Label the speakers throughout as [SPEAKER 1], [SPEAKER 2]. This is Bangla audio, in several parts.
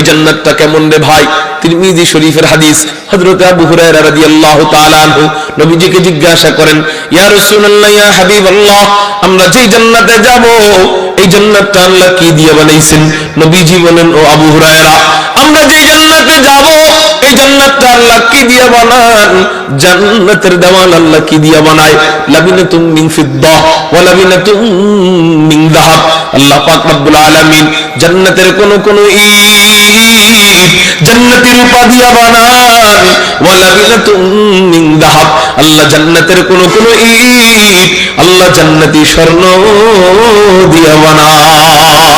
[SPEAKER 1] ওই জান্নাতটা কেমন রে ভাই? তিরমিজি শরীফের হাদিস, হযরত আবু হুরায়রা রাদিয়াল্লাহু তাআলা আনহু নবীজিকে জিজ্ঞাসা করেন, ইয়া রাসূলুল্লাহ, ইয়া হাবিবাল্লাহ, আমরা যে জান্নাতে যাব, এই জান্নাতটা আল্লাহ কি দিয়ে বানাইছেন? নবীজি বলেন, ও আবু হুরায়রা, আমরা যাব জান্নাতের জান্নাতের কোন কোন ইট জান্নাতি রূপা দিয়া বানান। ওয়া লাবিনাতুম মিন আল্লাহ জান্নাতের কোন কোন আল্লাহ জান্নাতি স্বর্ণ বানান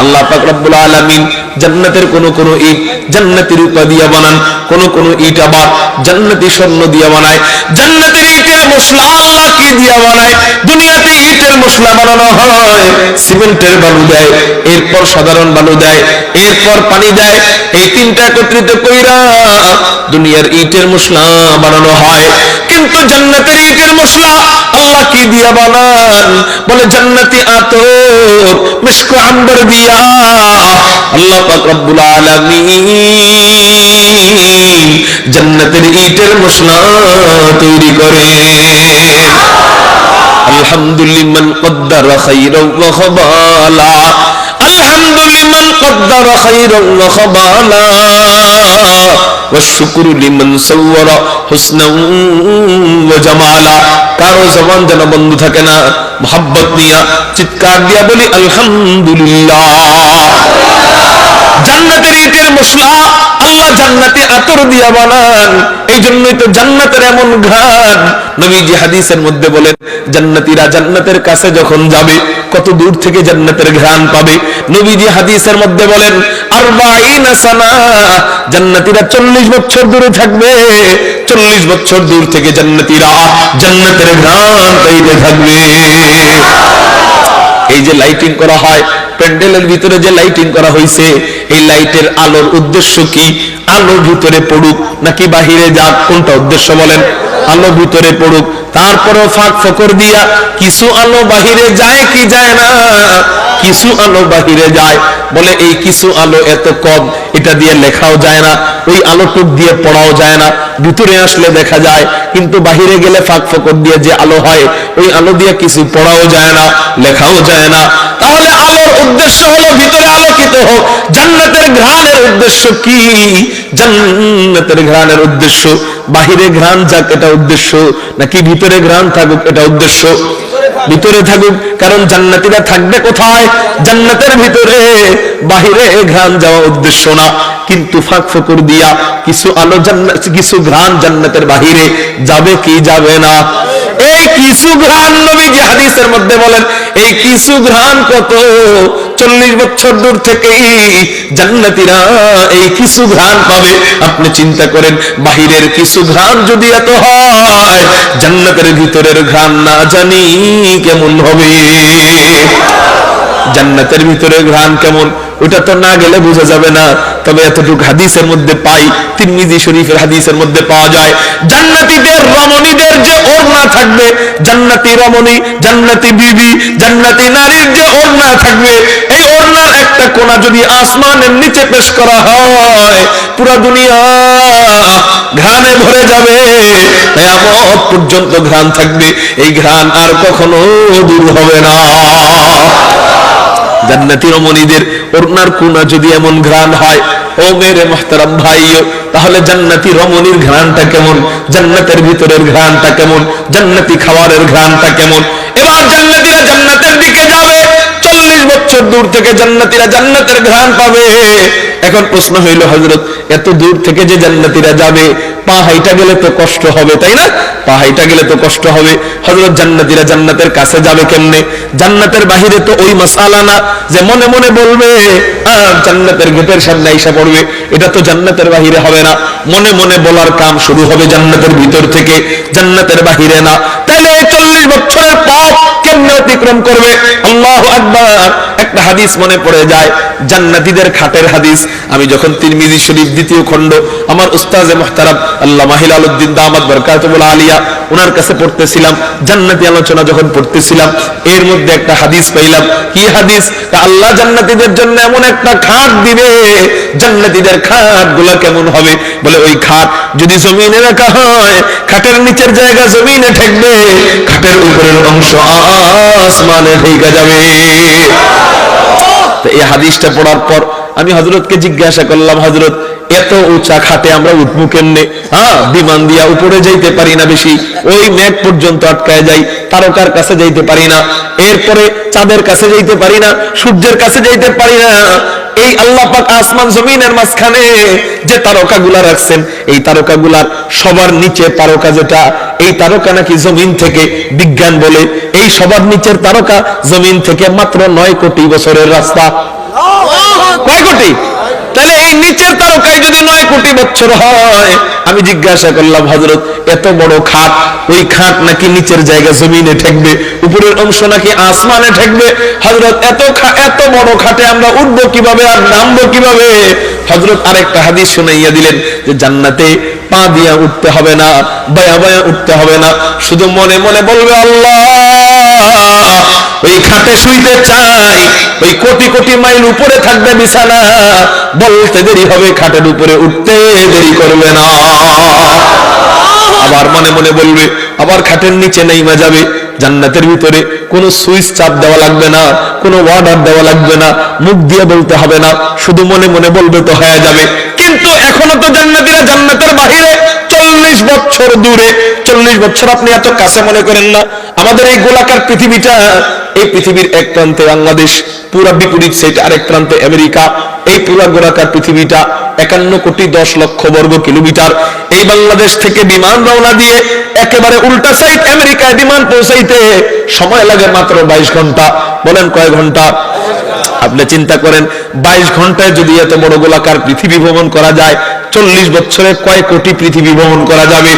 [SPEAKER 1] আল্লাহ পাক রব্বুল আলামিন জান্নাতের কোন কোন ইট জান্নাতি রূপা দিয়া বানান, কোন কোন ইট আবার জান্নাতি স্বর্ণ দিয়া বানায়। জান্নাতের ইটের মশলা কি দিয়া বানায়? দুনিয়াতে ইটের মশলা বানানো হয়, সিমেন্টের বালু দেয়, এরপর সাধারণ বালু দেয়, এরপর পানি দেয়, এই তিনটা একত্রিত কইরা দুনিয়ার ইটের মশলা বানানো হয়। কিন্তু জান্নাতের ইটের মশলা আল্লাহ কি দিয়া বানান বলে জান্নাতি আতর মিশকু আম্বর দিয়া আল্লাহ পাক রব্বুল আলামিন জান্নাতের ইটের মশলা তৈরি করে আলহামদুলিল্লাহ কদ্দার খাইরা ওয়া খাবালা আলহামদুলিল্লাহ কদ্দার খাইরা ওয়া খাবালা والشكر لمن صور حسنا জামালা কারও জবান যেন বন্ধ থাকে না মোহাব্বত নিয়া চিৎকার দিয়া বলি আলহামদুলিল্লাহ। জান্নাতের ইটের মশলা আল্লাহ জান্নাতে আতর দিয়া বানান। এই জন্যই তো জান্নাতের এমন ঘ্রাণ নবীজি হাদিসের মধ্যে বলেন, জান্নাতীরা জান্নাতের কাছে যখন যাবে, কত দূর থেকে জান্নাতের ঘ্রাণ পাবে? নবীজি হাদিসের মধ্যে বলেন, আরবাঈনা সানা। জান্নাতীরা 40 বছর দূরে থাকবে। 40 বছর দূর থেকে জান্নাতীরা জান্নাতের ঘ্রাণ পাইতে থাকবে। এই যে লাইটিং করা হয়, প্যান্ডেলের ভিতরে যে লাইটিং করা হয়েছে এই লাইটের আলোর উদ্দেশ্য কি? আলো ভিতরে পড়ুক নাকি বাহিরে যাক? কোনটা উদ্দেশ্য বলেন? আলো ভিতরে পড়ুক। তারপরও ফাঁক ফকর দিয়া কিছু আলো বাহিরে যায় কি যায় না? কিছু আলো বাহিরে যায়। বলে এই কিছু আলো এত কম, এটা দিয়ে লেখাও যায় না। ওই আলোটুক দিয়ে পড়াও যায় না। ভিতরে আসলে দেখা যায়, কিন্তু বাহিরে গেলে ফাঁক ফকর দিয়ে যে আলো হয়, ওই আলো দিয়ে কিছু পড়াও যায় না, লেখাও যায় না। তাহলে আলোর উদ্দেশ্য হলো, ভিতরে আলোকিত হোক। জান্নাতের ঘ্রাণের উদ্দেশ্য কি? জান্নাতের ঘ্রাণের উদ্দেশ্য, বাহিরে ঘ্রাণ যাক, এটা উদ্দেশ্য, নাকি ভিতরে ঘ্রাণ থাকুক, এটা উদ্দেশ্য? ভিতরে থাকুক, কারণ জান্নাতিরা থাকবে কোথায়? জান্নাতের ভিতরে। বাহিরে ঘ্রাণ যাওয়া উদ্দেশ্য না। কিন্তু ফাঁক ফকর দিয়া কিছু আলো জান্নাত কিছু ঘ্রাণ জান্নাতের বাহিরে। যাবে কি যাবে না? কিছু ঘ্রাণ নবী যে হাদিসের মধ্যে বলেন, এই কিছু ঘ্রাণ কত? চল্লিশ বছর দূর থেকেই জান্নাতিরা এই কিছু ঘ্রাণ পাবে। আপনি চিন্তা করেন, বাহিরের কিছু ঘ্রাণ যদি এত হয়, জান্নাতের ভিতরের ঘ্রাণ না জানি কেমন হবে? জান্নাতের ভিতরে ঘ্রাণ কেমন? ওটা তো না গেলে বোঝা যাবে না। তবে এতটুকু হাদিসের মধ্যে পাই, তিরমিজি শরীফের হাদিসের মধ্যে পাওয়া যায় জান্নাতীদের রমণীদের যে ওড়না থাকবে, জান্নাতি রমণী, জান্নাতি বিবি, জান্নাতি নারীর যে ওড়না থাকবে, এই ওড়নার একটা কোনা যদি আসমানের নিচে পেশ করা হয়, পুরো দুনিয়া ঘ্রাণে ভরে যাবে। কিয়ামত পর্যন্ত ঘ্রাণ থাকবে, এই ঘ্রাণ আর কখনো দূর হবে না। জান্নাতি রমণীদের ওড়নার কোনা যদি এমন ঘ্রাণ হয়, ও মেরে মোহতারাম ভাইও, তাহলে জান্নাতি রমণীর ঘ্রাণটা কেমন? জান্নাতের ভিতরের ঘ্রাণটা কেমন? জান্নাতি খাবারের ঘ্রাণটা কেমন? এবার জান্নাতিরা জান্নাতের দিকে যাবে, চল্লিশ বছর দূর থেকে জান্নাতিরা জান্নাতের ঘ্রাণ পাবে। এখন প্রশ্ন হইল হজরত এত দূর থেকে যে জান্নাতিরা যাবে পা হাইটা গেলে তো কষ্ট হবে, তাই না? পা হাইটা গেলে তো কষ্ট হবে। হজরত জান্নাতিরা জান্নাতের কাছে যাবে কেমনে? জান্নাতের বাহিরে তো ওই মাসালা না যে মনে মনে বলবে জান্নাতের গেটের সামনে আইসা পড়বে। এটা তো জান্নাতের বাহিরে হবে না। মনে মনে বলার কাম শুরু হবে জান্নাতের ভিতর থেকে। জান্নাতের বাহিরে না। তাইলে এই চল্লিশ বছরের কেমনে অতিক্রম করবে। আল্লাহ আকবার। একটা হাদিস মনে পড়ে যায়, জান্নাতীদের খাটের হাদিস। আমি যখন তিরমিজি শরীফ দ্বিতীয় খণ্ড, আমার উস্তাজে মুহতারাম আল্লাহ মাহিল আলউদ্দিন দামাত বরকাতুল আলিয়া ওনার কাছে পড়তেছিলাম, জান্নাতি আলোচনা যখন পড়তেছিলাম, এর মধ্যে একটা হাদিস পাইলাম। কি হাদিস? আল্লাহ জান্নাতীদের জন্য এমন একটা খাট দিবে, জান্নাতীদের খাটগুলা কেমন হবে? বলে, ওই খাট যদি জমিনে রাখা হয়, খাটের নিচের জায়গা জমিনে ঠেকবে, খাটের উপরের অংশ আসমানে ঠেকে যাবে। এই হাদিসটা পড়ার পর আমি হজরতকে জিজ্ঞাসা করলাম হজরত এত উঁচা খাটে আমরা উঠবো কেমনে? হ্যাঁ বিমান দিয়া উপরে যাইতে পারি না বেশি। ওই মেঘ পর্যন্ত আটকায় যাই তারকার কাছে যাইতে পারি না। এরপরে চাঁদের কাছে যাইতে পারি না সূর্যের কাছে যাইতে পারি না। এই আল্লাহ পাক আসমান জমিনের মাঝখানে যে তারকা গুলা রাখছেন এই তারকা গুলার সবার নিচে তারকা যেটা এই তারকা নাকি জমিন থেকে বিজ্ঞান বলে। এই সবার নিচের তারকা জমিন থেকে মাত্র নয় কোটি বছরের রাস্তা। কয় কোটি? তাহলে এই নিচের তারকায় যদি নয় কোটি বছর হয় আমি জিজ্ঞাসা করলাম হজরত এত বড় খাট, ওই খাট নাকি নিচের জায়গা জমিনে ঠেকবে? উপরের অংশ নাকি আসমানে ঠেকবে? হজরত এত এত বড় খাটে আমরা উঠবো কীভাবে আর নামবো কীভাবে? হজরত আরেকটা হাদিস শুনাইয়া দিলেন যে, জান্নাতে পা দিয়া উঠতে হবে না, বায়া বায়া উঠতে হবে না, শুধু মনে মনে বলবে, আল্লাহ, ওই খাটে শুইতে চাই ওই কোটি কোটি মাইল উপরে থাকবে বিছানা। বলতে দেরি হবে খাটের উপরে উঠতে দেরি করবে না। আবার মনে মনে বলবে, আবার খাটের নিচে নেইমা যাবে। জান্নাতের ভিতরে কোনো সুইচ চাপ দেওয়া লাগবে না, কোনো অর্ডার দেওয়া লাগবে না, মুখ দিয়ে বলতে হবে না, শুধু মনে মনে বলবে তো হয়ে যাবে। কিন্তু এখনও তো জান্নাতীরা জান্নাতের বাহিরে চল্লিশ বছর দূরে, চল্লিশ বছর আপনি এত কাছে মনে করেন না। আমাদের এই গোলাকার পৃথিবীটা, এই পৃথিবীর এক প্রান্তে বাংলাদেশ, পুরা বিপরীত সাইড আরেক প্রান্তে আমেরিকা। এই পুরা গোলাকার পৃথিবীটা একান্ন কোটি দশ লক্ষ বর্গ কিলোমিটার। এই বাংলাদেশ থেকে বিমান রওনা দিয়ে একেবারে উল্টা সাইড আমেরিকায় বিমান পৌঁছাইতে সময় লাগে মাত্র বাইশ ঘণ্টা। বলেন কয় ঘণ্টা? আপনি চিন্তা করেন, বাইশ ঘন্টায় যদি এত বড় গোলাকার পৃথিবী ভ্রমণ করা যায় চল্লিশ বছরে কয় কোটি পৃথিবী বহন করা যাবে?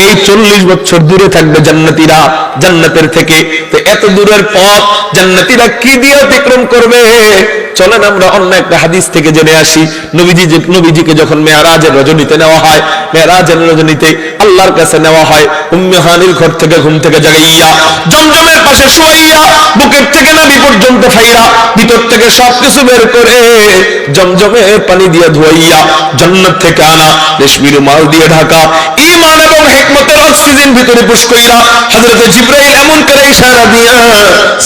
[SPEAKER 1] এই চল্লিশ বছর দূরে থাকবে জান্নাতিরা, জান্নাতের থেকে। তো এত দূরের পথ জান্নাতিরা কি দিয়ে অতিক্রম করবে? চলেন আমরা অন্য একটা হাদিস থেকে জেনে আসি। নবীজি নবীজিকে যখন মেয়ারাজের রজনীতে নেওয়া হয়, মেয়ারাজের রজনীতে আল্লাহর কাছে নেওয়া হয়, উম্মে হানির ঘর থেকে ঘুম থেকে জাগাইয়া জমজমের পাশে শুয়াইয়া, বুকের থেকে নাবি পর্যন্ত ফাইরা, ভিতর থেকে সবকিছু বের করে জমজমে পানি দিয়ে ধুয়াইয়া, জান্নাত থেকে আনা রেশমির মাল দিয়ে ঢাকা। এবং হেকমতের অক্সিজেন ভিতরে পুশ কইরা হযরত এমন করে ইশারা দিয়া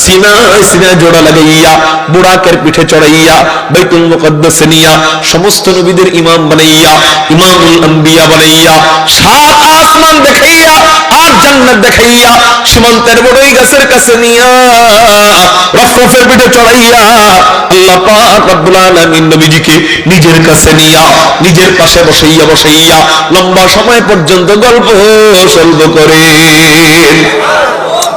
[SPEAKER 1] সিনা সিনা জোড়া লাগাইয়া, বুড়াকের পিঠে চড়াইয়া, বাইতুল মুকদ্দাস নিয়া, সমস্ত নবীদের ইমাম বানাইয়া, ইমামুল আম্বিয়া বানাইয়া, সাত আসমান দেখাইয়া জান্নাত দেখাইয়া সীমান্তের বড়ই গাছের কাছে নিয়া রফরফের পিঠে চড়াইয়া আল্লাহ পাক রব্বুল আলামিন নবীজিকে নিজের কাছে নিয়া নিজের পাশে বসাইয়া বসাইয়া লম্বা সময় পর্যন্ত গল্প সল্প করেন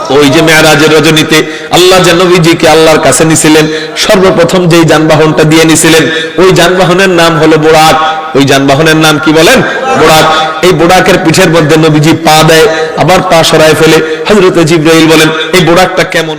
[SPEAKER 1] ওই যে মেয়ারাজের রজনীতে আল্লাহ যে নবীজিকে আল্লাহর কাছে নিছিলেন, সর্বপ্রথম যেই যানবাহনটা দিয়ে নিছিলেন, ওই যানবাহনের নাম হলো বোরাক। ওই যানবাহনের নাম কি বলেন? বোরাক। এই বোডাকের পিঠের মধ্যে নবীজি পা দেয়, আবার পা সরায় ফেলে। হজরত জিব্রাহিল বলেন, এই বোরাকটা কেমন?